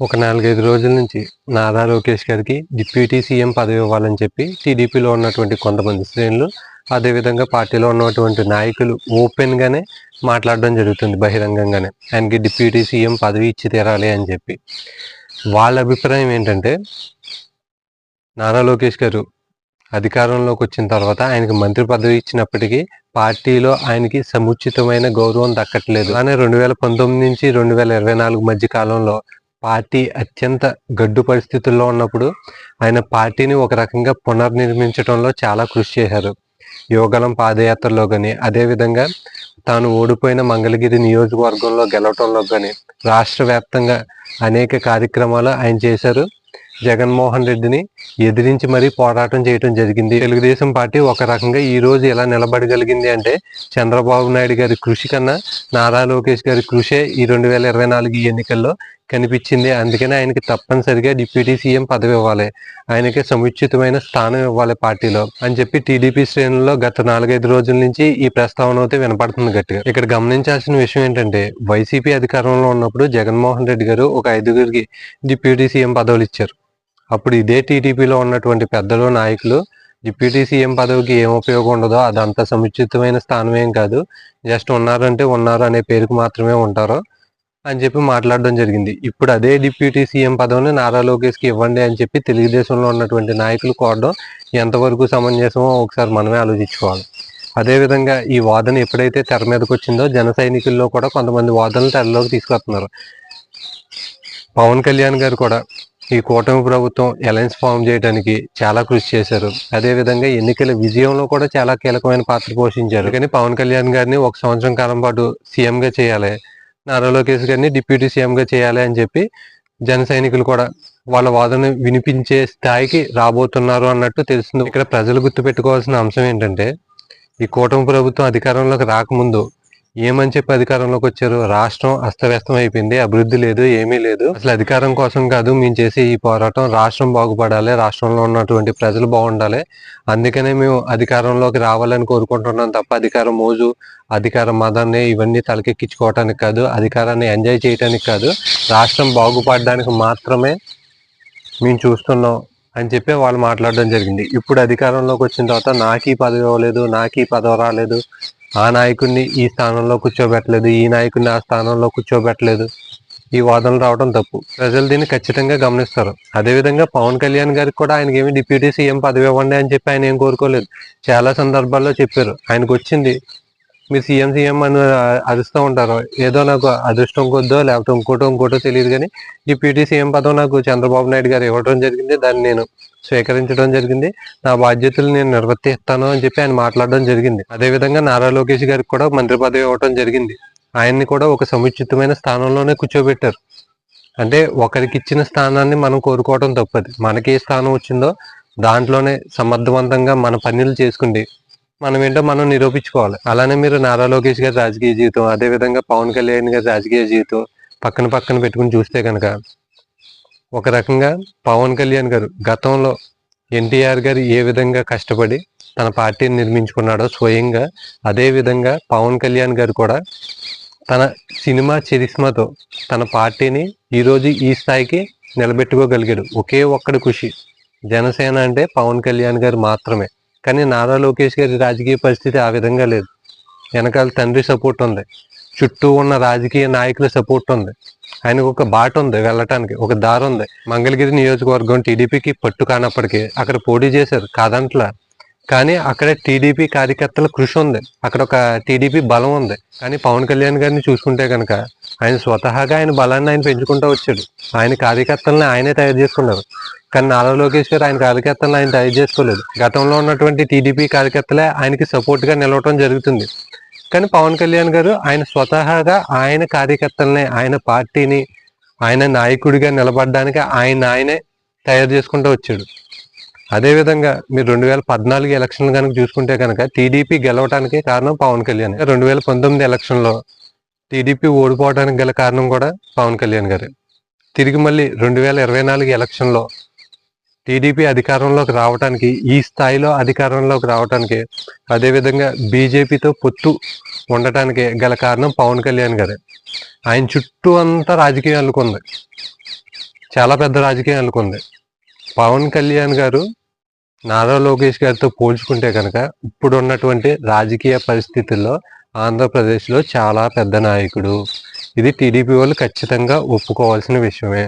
ఒక నాలుగైదు రోజుల నుంచి నారా లోకేష్ గారికి డిప్యూటీ సీఎం పదవి ఇవ్వాలని చెప్పి టీడీపీలో ఉన్నటువంటి కొంతమంది శ్రేణులు అదేవిధంగా పార్టీలో ఉన్నటువంటి నాయకులు ఓపెన్గానే మాట్లాడడం జరుగుతుంది బహిరంగంగానే. ఆయనకి డిప్యూటీ సీఎం పదవి ఇచ్చి తీరాలి అని చెప్పి. వాళ్ళ అభిప్రాయం ఏంటంటే నారా లోకేష్ గారు అధికారంలోకి వచ్చిన తర్వాత ఆయనకి మంత్రి పదవి ఇచ్చినప్పటికీ పార్టీలో ఆయనకి సముచితమైన గౌరవం దక్కట్లేదు. అని రెండు వేల పంతొమ్మిది నుంచి రెండు వేల ఇరవై నాలుగు మధ్య కాలంలో పార్టీ అత్యంత గడ్డు పరిస్థితుల్లో ఉన్నప్పుడు ఆయన పార్టీని ఒక రకంగా పునర్నిర్మించడంలో చాలా కృషి చేశారు. యోగలం పాదయాత్రలో కానీ అదేవిధంగా తాను ఓడిపోయిన మంగళగిరి నియోజకవర్గంలో గెలవటంలో కానీ రాష్ట్ర వ్యాప్తంగా అనేక కార్యక్రమాలు ఆయన చేశారు. జగన్మోహన్ రెడ్డిని ఎదిరించి మరీ పోరాటం చేయడం జరిగింది. తెలుగుదేశం పార్టీ ఒక రకంగా ఈ రోజు ఎలా నిలబడగలిగింది అంటే చంద్రబాబు నాయుడు గారి కృషి కన్నా నారా లోకేష్ గారి కృషే ఈ రెండు వేల ఇరవై నాలుగు ఎన్నికల్లో కనిపించింది. అందుకనే ఆయనకి తప్పనిసరిగా డిప్యూటీ సీఎం పదవి ఇవ్వాలి. ఆయనకి సముచితమైన స్థానం ఇవ్వాలి పార్టీలో అని చెప్పి టీడీపీ శ్రేణుల్లో గత నాలుగైదు రోజుల నుంచి ఈ ప్రస్తావన అయితే వినపడుతుంది గట్టిగా. ఇక్కడ గమనించాల్సిన విషయం ఏంటంటే వైసీపీ అధికారంలో ఉన్నప్పుడు జగన్మోహన్ రెడ్డి గారు ఒక ఐదుగురికి డిప్యూటీ సీఎం పదవులు ఇచ్చారు. అప్పుడు ఇదే టీడీపీలో ఉన్నటువంటి పెద్దలు నాయకులు డిప్యూటీ సీఎం పదవికి ఏం ఉపయోగం ఉండదో అదంత సముచితమైన స్థానం ఏం కాదు. జస్ట్ ఉన్నారంటే ఉన్నారు అనే పేరుకు మాత్రమే ఉంటారు అని చెప్పి మాట్లాడడం జరిగింది. ఇప్పుడు అదే డిప్యూటీ సీఎం పదవిని నారా లోకేష్కి ఇవ్వండి అని చెప్పి తెలుగుదేశంలో ఉన్నటువంటి నాయకులు కోరడం ఎంతవరకు సమంజసమో ఒకసారి మనమే ఆలోచించుకోవాలి. అదేవిధంగా ఈ వాదన ఎప్పుడైతే తెర మీదకి వచ్చిందో జన సైనికుల్లో కూడా కొంతమంది వాదనలు తెరలోకి తీసుకొస్తున్నారు. పవన్ కళ్యాణ్ గారు కూడా ఈ కూటమి ప్రభుత్వం అలయన్స్ ఫామ్ చేయడానికి చాలా కృషి చేశారు. అదేవిధంగా ఎన్నికల విజయంలో కూడా చాలా కీలకమైన పాత్ర పోషించారు. కానీ పవన్ కళ్యాణ్ గారిని ఒక సంవత్సరం కాలం పాటు సీఎం గా చేయాలి నారా లోకేష్ గారిని డిప్యూటీ సీఎం గా చేయాలి అని చెప్పి జన సైనికులు కూడా వాళ్ళ వాదన వినిపించే స్థాయికి రాబోతున్నారు అన్నట్టు తెలుస్తుంది. ఇక్కడ ప్రజలు గుర్తుపెట్టుకోవాల్సిన అంశం ఏంటంటే ఈ కూటమి ప్రభుత్వం అధికారంలోకి రాకముందు ఏమని చెప్పి అధికారంలోకి వచ్చారు రాష్ట్రం అస్తవ్యస్తం అయిపోయింది అభివృద్ధి లేదు ఏమీ లేదు. అసలు అధికారం కోసం కాదు మేము చేసే ఈ పోరాటం రాష్ట్రం బాగుపడాలి రాష్ట్రంలో ఉన్నటువంటి ప్రజలు బాగుండాలి. అందుకనే మేము అధికారంలోకి రావాలని కోరుకుంటున్నాం తప్ప అధికారం మోజు అధికార మదాన్ని ఇవన్నీ తలకెక్కించుకోవటానికి కాదు అధికారాన్ని ఎంజాయ్ చేయడానికి కాదు. రాష్ట్రం బాగుపడడానికి మాత్రమే మేము చూస్తున్నాం అని చెప్పి వాళ్ళు మాట్లాడడం జరిగింది. ఇప్పుడు అధికారంలోకి వచ్చిన తర్వాత నాకు ఈ పదవి ఇవ్వలేదు నాకు ఈ పదవి రాలేదు ఆ నాయకుడిని ఈ స్థానంలో కూర్చోబెట్టలేదు ఈ నాయకుడిని ఆ స్థానంలో కూర్చోబెట్టలేదు. ఈ వాదనలు రావడం తప్పు. ప్రజలు దీన్ని ఖచ్చితంగా గమనిస్తారు. అదేవిధంగా పవన్ కళ్యాణ్ గారికి కూడా ఆయనకి ఏమి డిప్యూటీ సీఎం పదవి ఇవ్వండి అని చెప్పి ఆయన ఏం కోరుకోలేదు. చాలా సందర్భాల్లో చెప్పారు. ఆయనకు వచ్చింది మీరు సీఎం సీఎం అని అరుస్తూ ఉంటారు? ఏదో నాకు అదృష్టం కొద్దో లేకపోతే ఇంకోటో ఇంకోటో తెలియదు కానీ డిప్యూటీ సీఎం పదవి నాకు చంద్రబాబు నాయుడు గారు ఇవ్వడం జరిగింది. దాన్ని నేను స్వీకరించడం జరిగింది. నా బాధ్యతలు నేను నిర్వర్తిస్తాను అని చెప్పి ఆయన మాట్లాడడం జరిగింది. అదేవిధంగా నారా లోకేష్ గారికి కూడా మంత్రి పదవి ఇవ్వడం జరిగింది. ఆయన్ని కూడా ఒక సముచితమైన స్థానంలోనే కూర్చోబెట్టారు. అంటే ఒకరికి ఇచ్చిన స్థానాన్ని మనం కోరుకోవడం తప్పది. మనకి ఏ స్థానం వచ్చిందో దాంట్లోనే సమర్థవంతంగా మన పనులు చేసుకుండి మనం ఏంటో మనం నిరూపించుకోవాలి. అలానే మీరు నారా లోకేష్ గారి రాజకీయ జీవితం అదే విధంగా పవన్ కళ్యాణ్ గారి రాజకీయ జీవితం పక్కన పక్కన పెట్టుకుని చూస్తే కనుక ఒక రకంగా పవన్ కళ్యాణ్ గారు గతంలో ఎన్టీఆర్ గారు ఏ విధంగా కష్టపడి తన పార్టీని నిర్మించుకున్నాడో స్వయంగా అదే విధంగా పవన్ కళ్యాణ్ గారు కూడా తన సినిమా చరిస్మాతో తన పార్టీని ఈరోజు ఈ స్థాయికి నిలబెట్టుకోగలిగాడు. ఒకే ఒక్కడి కృషి. జనసేన అంటే పవన్ కళ్యాణ్ గారు మాత్రమే. కానీ నారా లోకేష్ గారి రాజకీయ పరిస్థితి ఆ విధంగా లేదు. వెనకాల తండ్రి సపోర్ట్ ఉంది. చుట్టూ ఉన్న రాజకీయ నాయకుల సపోర్ట్ ఉంది. ఆయనకు ఒక బాట ఉంది వెళ్ళటానికి ఒక దారి ఉంది. మంగళగిరి నియోజకవర్గం టీడీపీకి పట్టు కానప్పటికీ అక్కడ పోటీ చేశారు కాదంట్లా. కానీ అక్కడ టీడీపీ కార్యకర్తల కృషి ఉంది. అక్కడ ఒక టీడీపీ బలం ఉంది. కానీ పవన్ కళ్యాణ్ గారిని చూసుకుంటే కనుక ఆయన స్వతహాగా ఆయన బలాన్ని ఆయన పెంచుకుంటూ వచ్చాడు. ఆయన కార్యకర్తలను ఆయనే తయారు చేసుకున్నారు. కానీ నారా లోకేష్ గారు ఆయన కార్యకర్తలను ఆయన తయారు చేసుకోలేదు. గతంలో ఉన్నటువంటి టీడీపీ కార్యకర్తలే ఆయనకి సపోర్ట్గా నిలవటం జరుగుతుంది. కానీ పవన్ కళ్యాణ్ గారు ఆయన స్వతహాగా ఆయన కార్యకర్తల్ని ఆయన పార్టీని ఆయన నాయకుడిగా నిలబడడానికి ఆయన ఆయనే తయారు చేసుకుంటూ వచ్చాడు. అదేవిధంగా మీరు రెండు వేల పద్నాలుగు ఎలక్షన్లు కనుక చూసుకుంటే కనుక టీడీపీ గెలవడానికి కారణం పవన్ కళ్యాణ్. రెండు వేల పంతొమ్మిది ఎలక్షన్లో టీడీపీ ఓడిపోవడానికి గల కారణం కూడా పవన్ కళ్యాణ్ గారు. తిరిగి మళ్ళీ రెండు వేల ఇరవై నాలుగు ఎలక్షన్లో టీడీపీ అధికారంలోకి రావడానికి ఈ స్థాయిలో అధికారంలోకి రావడానికి అదేవిధంగా బీజేపీతో పొత్తు ఉండటానికి గల కారణం పవన్ కళ్యాణ్ గారే. ఆయన చుట్టూ అంతా రాజకీయం అల్లుకుంది చాలా పెద్ద రాజకీయం అల్లుకుంది పవన్ కళ్యాణ్ గారు నారా లోకేష్ గారితో పోల్చుకుంటే కనుక ఇప్పుడు ఉన్నటువంటి రాజకీయ పరిస్థితుల్లో ఆంధ్రప్రదేశ్లో చాలా పెద్ద నాయకుడు. ఇది టీడీపీ వాళ్ళు ఖచ్చితంగా ఒప్పుకోవాల్సిన విషయమే.